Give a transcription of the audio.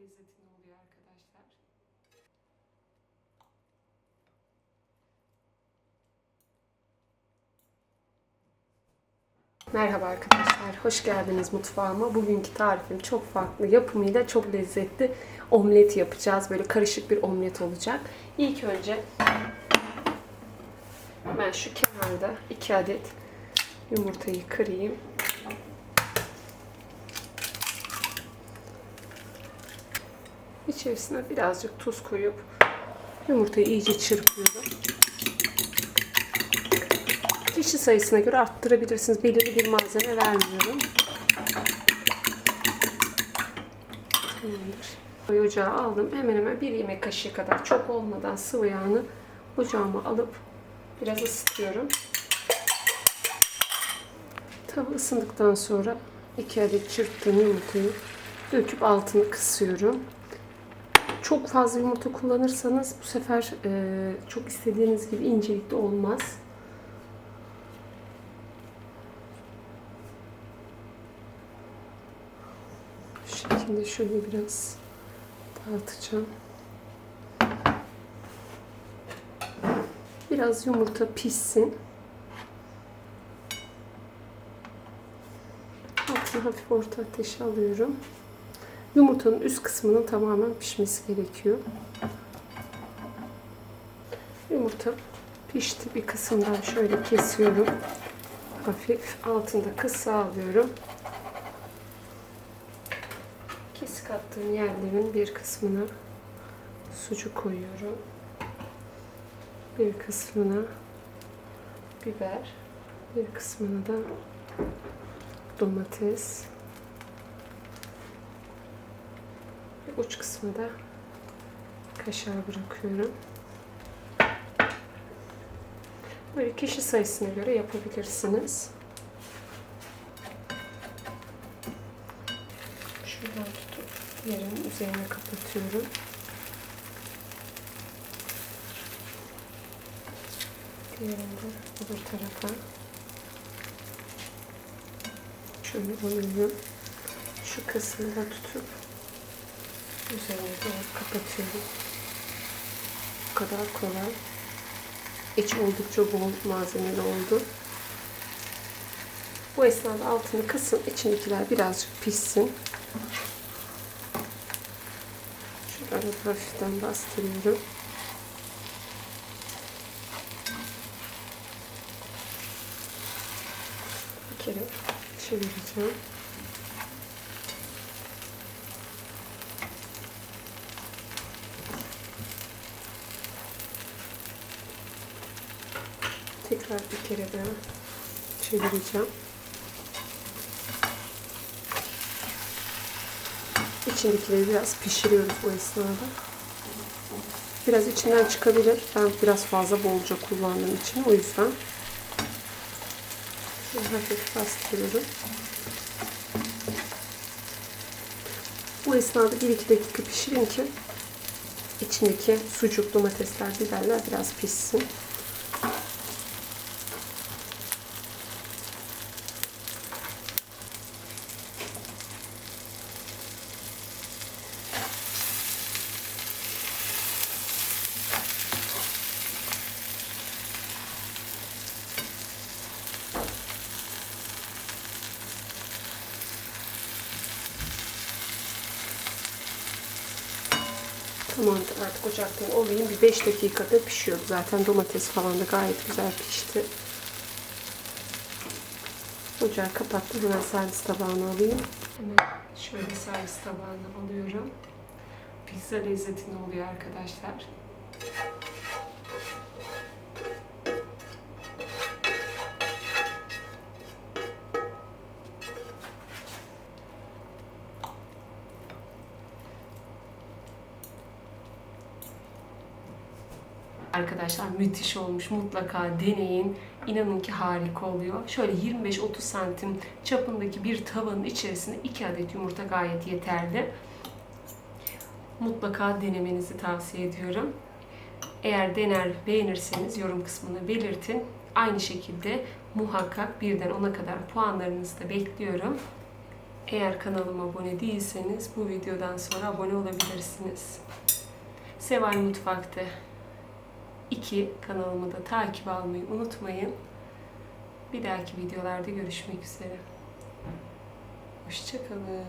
lezzetinde oluyor arkadaşlar. Merhaba arkadaşlar, hoş geldiniz mutfağıma. Bugünkü tarifim çok farklı, yapımıyla çok lezzetli omlet yapacağız. Böyle karışık bir omlet olacak. İlk önce ben şu kenarda 2 adet yumurtayı kırayım. İçerisine birazcık tuz koyup yumurtayı iyice çırpıyorum. Kişi sayısına göre arttırabilirsiniz. Belirli bir malzeme vermiyorum. Tamamdır. Ocağa aldım. Hemen hemen bir yemek kaşığı kadar çok olmadan sıvı yağını ocağıma alıp biraz ısıtıyorum. Tabi ısındıktan sonra iki adet çırptığım yumurtayı döküp altını kısıyorum. Çok fazla yumurta kullanırsanız bu sefer e, çok istediğiniz gibi incelikli olmaz. Bu şekilde şöyle biraz dağıtacağım. Biraz yumurta pişsin. Altını hafif orta ateşe alıyorum. Yumurtanın üst kısmının tamamen pişmesi gerekiyor. Yumurta pişti. Bir kısımdan şöyle kesiyorum. Hafif altında kısa alıyorum. Kesik attığım yerlerin bir kısmına sucuk koyuyorum. Bir kısmına biber, bir kısmına da domates. Uç kısmı da kaşar bırakıyorum. Böyle kişi sayısına göre yapabilirsiniz. Şuradan tutup yerin üzerine kapatıyorum. Diğerini de öbür tarafa şöyle alıyorum. Şu kısmı da tutup üzerine doğru kapatıyorum. Bu kadar kolay. İç oldukça bol malzemeli oldu. Bu esnada altını kısın, içindekiler birazcık pişsin. Şöyle hafiften bastırıyorum. Bir kere çevireceğim. Tekrar bir kere daha çevireceğim. İçindekileri biraz pişiriyoruz bu esnada. Biraz içinden çıkabilir. Ben biraz fazla bolca kullandığım için o yüzden. Hafif bastırıyorum. Bu esnada 1-2 dakika pişirin ki içindeki sucuk, domatesler, biberler biraz pişsin. Tamamdır artık ocaktan olayım. Bir 5 dakikada pişiyor. Zaten domates falan da gayet güzel pişti. Ocağı kapattım. Hemen servis tabağına alayım. Şöyle servis tabağına alıyorum. Pizza lezzetinde oluyor arkadaşlar. Arkadaşlar müthiş olmuş. Mutlaka deneyin. İnanın ki harika oluyor. Şöyle 25-30 santim çapındaki bir tavanın içerisine 2 adet yumurta gayet yeterli. Mutlaka denemenizi tavsiye ediyorum. Eğer dener beğenirseniz yorum kısmına belirtin. Aynı şekilde muhakkak birden 10'a kadar puanlarınızı da bekliyorum. Eğer kanalıma abone değilseniz bu videodan sonra abone olabilirsiniz. Seval Mutfak'ta 2 kanalımı da takip almayı unutmayın. Bir dahaki videolarda görüşmek üzere. Hoşçakalın.